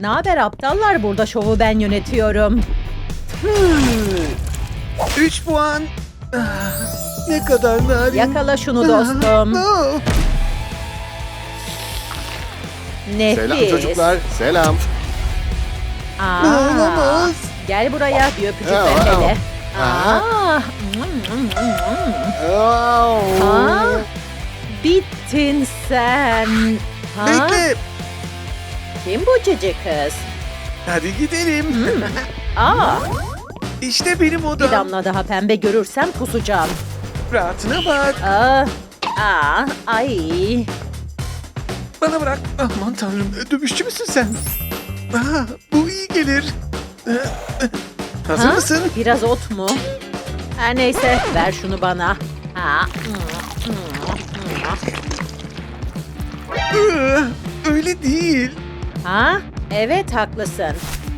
Ne haber aptallar burada şovu ben yönetiyorum. 3 puan. Ah, Ne kadar narin. Yakala şunu dostum. Oh. Nefis. Selam çocuklar. Selam. Aa, Olamaz. Gel buraya bir öpücük Aa, ver hele. aa. Bittin sen. Ha? Bekle. Kim bu cici kız? Hadi gidelim. Aa, işte benim bir odam. damla daha pembe görürsem kusacağım. Rahatına bak. Aa, aa, ay. Bana bırak. Aman tanrım. Dövüşçü müsün sen? Ah, bu iyi gelir. Hazır Ha? mısın? Biraz ot mu? Her neyse ver şunu bana. Ha. Ah, Öyle değil. Ha? Evet haklısın.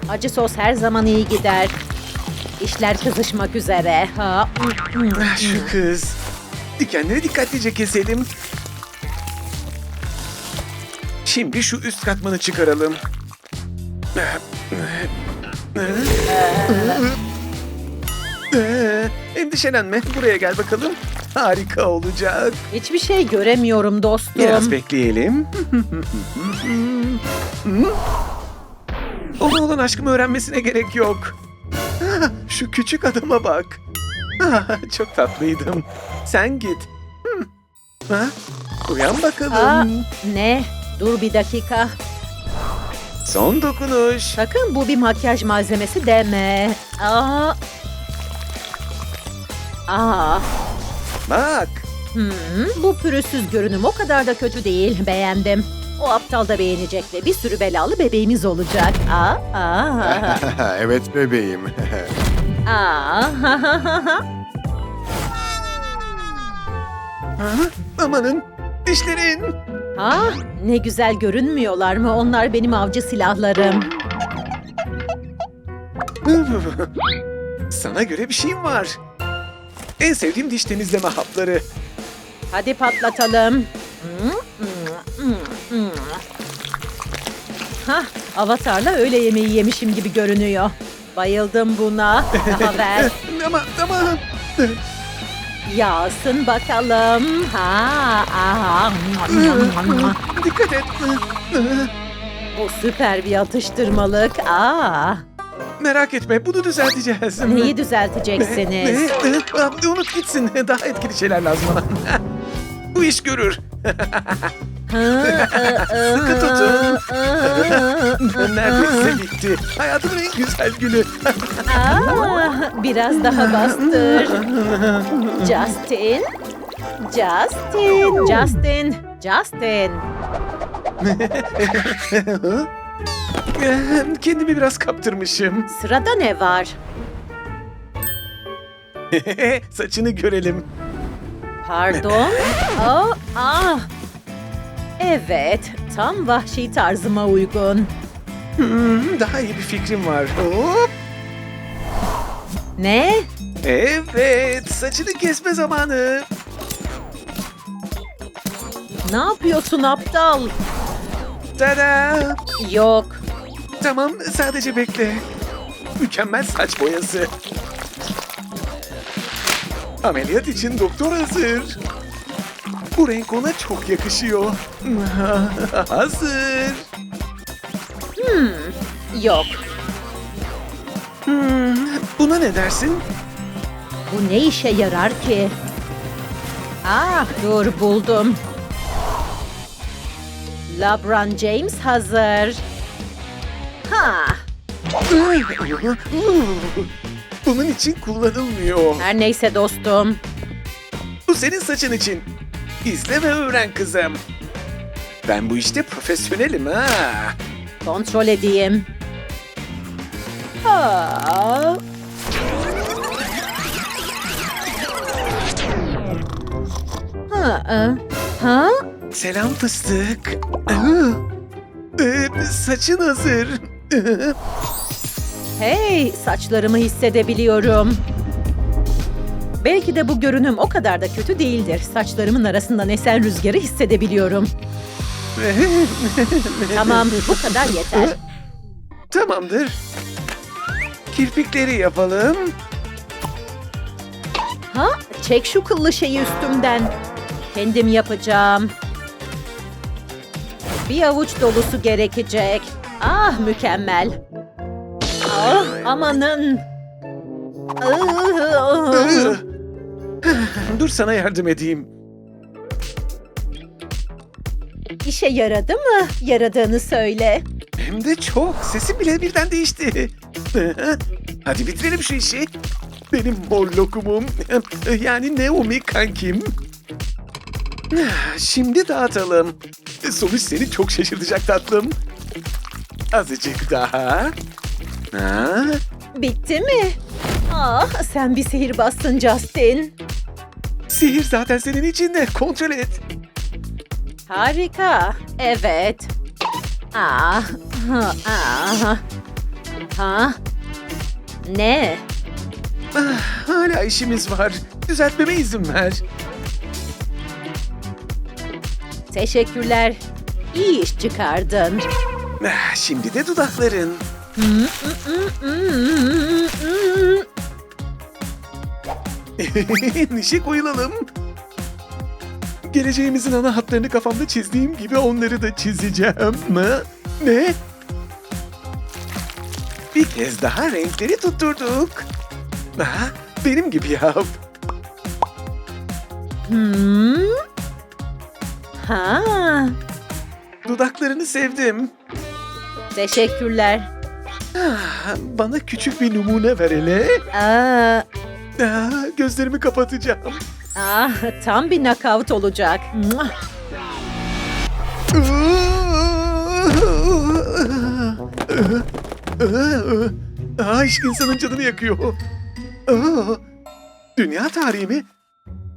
Acı sos her zaman iyi gider. İşler kızışmak üzere. Ha. Ah, Şu kız. Dikenleri dikkatlice keselim. Şimdi şu üst katmanı çıkaralım. Endişelenme. Buraya gel bakalım. Harika olacak. Hiçbir şey göremiyorum dostum. Biraz bekleyelim. Ona olan aşkımı öğrenmesine gerek yok. Ah, Şu küçük adama bak. Ah, Çok tatlıydım. Sen git. Hmm. Ha? Uyan bakalım. Aa, ne? Dur bir dakika. Son dokunuş. Sakın bu bir makyaj malzemesi deme. Aa. Aa. Bak. Hmm, bu pürüzsüz görünüm o kadar da kötü değil. Beğendim. O aptal da beğenecek ve bir sürü belalı bebeğimiz olacak. Aa, aa, evet bebeğim. aa. Amanın. Dişlerin. ha, ne güzel görünmüyorlar mı? Onlar benim avcı silahlarım. Sana göre bir şeyim var. En sevdiğim diş temizleme hapları. Hadi patlatalım. Hah, avatarla öğle yemeği yemişim gibi görünüyor. Bayıldım buna. Daha ver. Ama ama Yağsın bakalım. Ha, aha. dikkat et. Bu süper bir atıştırmalık. Aa, Merak etme bunu düzelteceğiz. neyi Ne? düzelteceksiniz? Ne? Aa, Unut gitsin. Daha etkili şeyler lazım bana. Bu iş görür. Sıkı tutun. Neredeyse bitti. Hayatımın en güzel günü. Aa, biraz daha bastır. Justin. Justin. Justin. Justin. Kendimi biraz kaptırmışım. Sırada ne var? Saçını görelim. Pardon? Aa, ah. Evet, tam vahşi tarzıma uygun. Hmm, daha iyi bir fikrim var. Hop. Ne? Evet, saçını kesme zamanı. Ne yapıyorsun aptal? Tada! Yok. Tamam, sadece bekle. Mükemmel saç boyası. Ameliyat için doktor hazır. Bu renk ona çok yakışıyor. hazır. Yok. Hmm, buna ne dersin? Bu ne işe yarar ki? Ah dur buldum. LeBron James hazır. Ha, Bunun için kullanılmıyor. her neyse dostum. Bu senin saçın için. İzle ve öğren kızım. Ben bu işte profesyonelim ha. Kontrol edeyim. Ha. Ha, ha? Selam fıstık. Ee, saçın hazır. Hey, saçlarımı hissedebiliyorum. Belki de bu görünüm o kadar da kötü değildir. Saçlarımın arasından esen rüzgarı hissedebiliyorum. Tamam, bu kadar yeter. Tamamdır. Kirpikleri yapalım. Ha? Çek şu kıllı şeyi üstümden. Kendim yapacağım. Bir avuç dolusu gerekecek. Ah mükemmel. Ah amanın. Ah, Dur sana yardım edeyim. İşe yaradı mı? Yaradığını söyle. Hem de çok. Sesim bile birden değişti. Hadi bitirelim şu işi. Benim mor lokumum. Yani Naomi kankim. Şimdi dağıtalım. Sonuç seni çok şaşırtacak tatlım. Azıcık daha. Ha? Bitti mi? Ah sen bir sihirbazsın Justin. Sihir zaten senin içinde. Kontrol et. Harika. Evet. Ah. Ha. Ah. Ha. Ne? Ah, hala işimiz var. Düzeltmeme izin ver. Teşekkürler. İyi iş çıkardın. Ah, Şimdi de dudakların. Nişe koyulalım. Geleceğimizin ana hatlarını kafamda çizdiğim gibi onları da çizeceğim. Mı? Ne? Bir kez daha renkleri tutturduk. Ha, benim gibi yap. Hmm. Ha. Dudaklarını sevdim. Teşekkürler. Bana küçük bir numune ver hele. Aa, Ah, Gözlerimi kapatacağım. ah, tam bir knockout olacak. Muah. Aa, iş insanın canını yakıyor. Aa, dünya tarihi mi?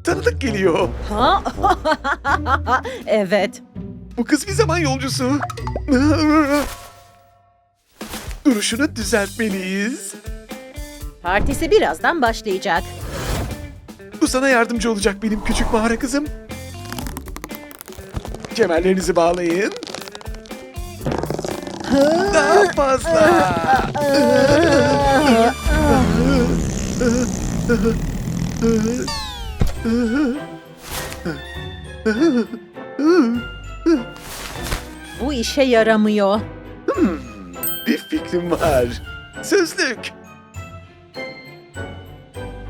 Tanıdık geliyor. Ha? evet. Bu kız bir zaman yolcusu. Duruşunu düzeltmeliyiz. Partisi birazdan başlayacak. Bu sana yardımcı olacak benim küçük mağara kızım. Kemerlerinizi bağlayın. Daha fazla. Bu işe yaramıyor. Fikrim var. Sözlük.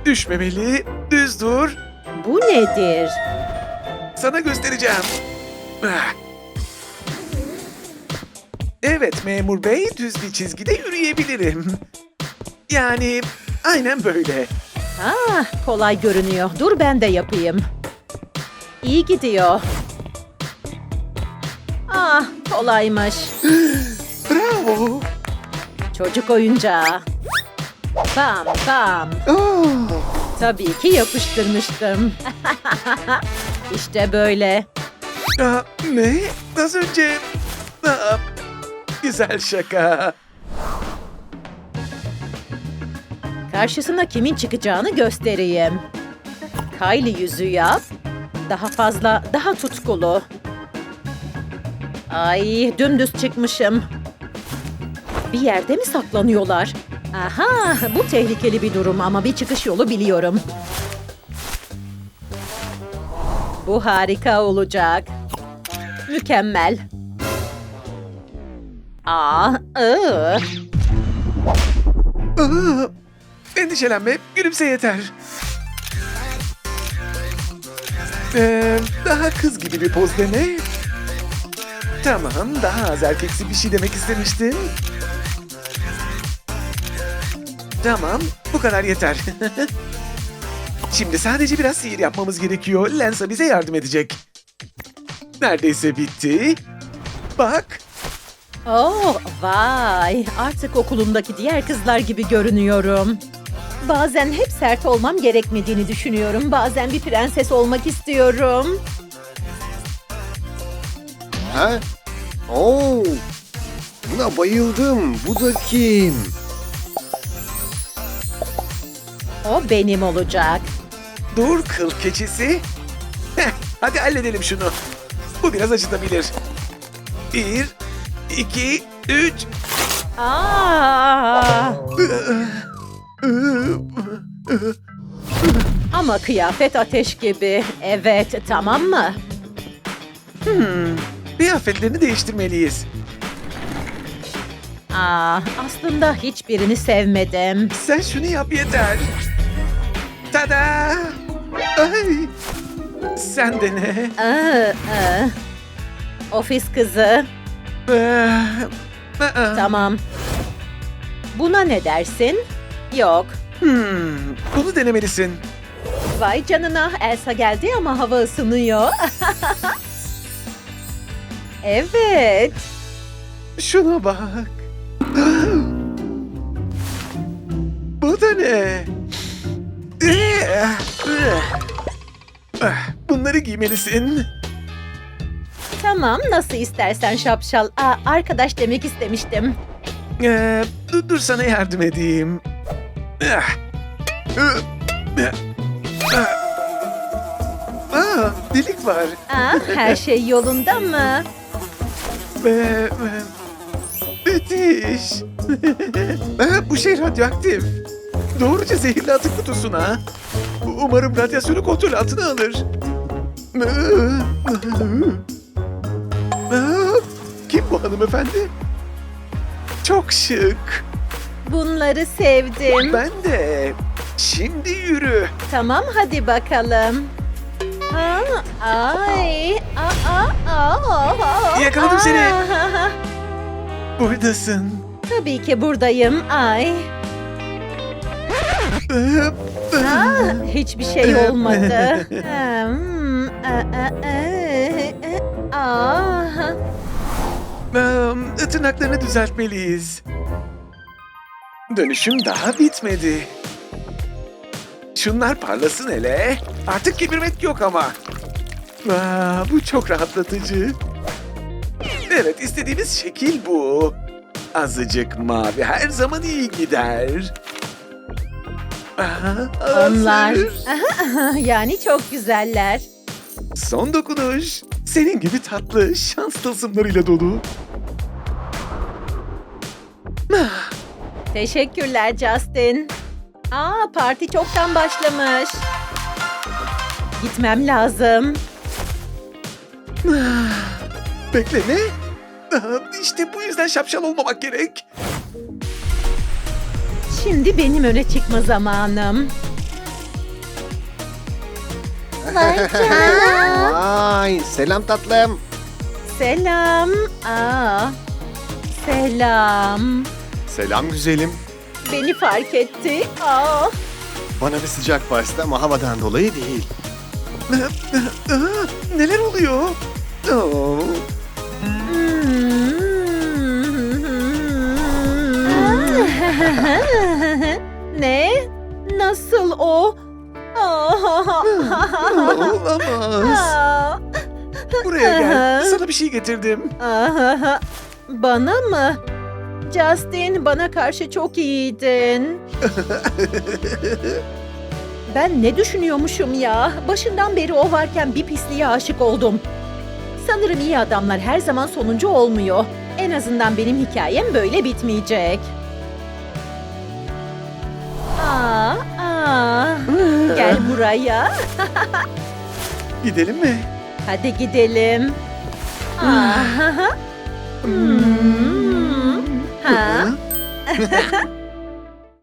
Düşmemeli, düz dur. Bu nedir? Sana göstereceğim. Ah. Evet memur bey, düz bir çizgide yürüyebilirim. Yani aynen böyle. Ah, kolay görünüyor. Dur ben de yapayım. İyi gidiyor. Ah, kolaymış. Bravo. Çocuk oyuncağı. Bam bam. Oh. Tabii ki yapıştırmıştım. işte böyle. Aa, ne? Az önce... Aa, güzel şaka. Karşısına kimin çıkacağını göstereyim. Kylie yüzü yap. Daha fazla, daha tutkulu. Ay, dümdüz çıkmışım. Bir yerde mi saklanıyorlar? Aha, bu tehlikeli bir durum ama bir çıkış yolu biliyorum. Bu harika olacak. Mükemmel. Aa, ıı. Aa, endişelenme, gülümse yeter. Ee, daha kız gibi bir poz dene. Tamam, daha az erkeksi bir şey demek istemiştim. Tamam, bu kadar yeter. Şimdi sadece biraz sihir yapmamız gerekiyor. Lensa bize yardım edecek. Neredeyse bitti. Bak, Oh vay artık okulumdaki diğer kızlar gibi görünüyorum. Bazen hep sert olmam gerekmediğini düşünüyorum. Bazen bir prenses olmak istiyorum. Ha? Oo. Buna bayıldım. Bu da kim? O benim olacak. Dur kıl keçisi. Heh, hadi halledelim şunu. Bu biraz acıtabilir. Bir, iki, üç. Aa. Ama kıyafet ateş gibi. Evet, tamam mı? Hmm, kıyafetlerini değiştirmeliyiz. Aa, aslında hiçbirini sevmedim. Sen şunu yap yeter. Tada! Ay! Sen de ne? Aa, aa. Ofis kızı. Ee, aa. Tamam. Buna ne dersin? Yok. Hmm, bunu denemelisin. Vay canına Elsa geldi ama hava ısınıyor. evet. Şuna bak. Bu da ne? Bunları giymelisin. Tamam nasıl istersen şapşal. Aa, arkadaş demek istemiştim. Ee, dur, dur sana yardım edeyim. Aa, delik var. Aa, her şey yolunda mı? Ee, Müthiş. Ee, Bu şey radyoaktif. Doğruca zehirli atık kutusuna. Umarım radyasyonu kontrol altına alır. Kim bu hanımefendi? Çok şık. Bunları sevdim. Ben de. Şimdi yürü. Tamam hadi bakalım. Ha, ay, aa, aa, aa, Yakaladım seni. aa. Buradasın. Tabii ki buradayım. Ay, aa, hiçbir şey olmadı. Hmm, aa, aa, aa. Ee, Tırnaklarını düzeltmeliyiz. Dönüşüm daha bitmedi. Şunlar parlasın hele. Artık kibirmek yok ama. Aa, bu çok rahatlatıcı. Evet, istediğimiz şekil bu. Azıcık mavi her zaman iyi gider. Aha, Onlar. yani çok güzeller. Son dokunuş. Senin gibi tatlı, şans tılsımlarıyla dolu. Teşekkürler Justin. Aa, parti çoktan başlamış. Gitmem lazım. Bekle ne? İşte bu yüzden şapşal olmamak gerek. Şimdi benim öne çıkma zamanım. Vay canına. Vay selam tatlım. Selam. Aa, selam. Selam güzelim. Beni fark etti. Aa, Bana bir sıcak bastı ama havadan dolayı değil. Neler oluyor? Oo, getirdim. Aha, Bana mı? Justin bana karşı çok iyiydin. Ben ne düşünüyormuşum ya? Başından beri o varken bir pisliğe aşık oldum. Sanırım iyi adamlar her zaman sonuncu olmuyor. En azından benim hikayem böyle bitmeyecek. Aa, aa. Gel buraya. Gidelim mi? Hadi gidelim. Aa, Hmm. Ha? Ha?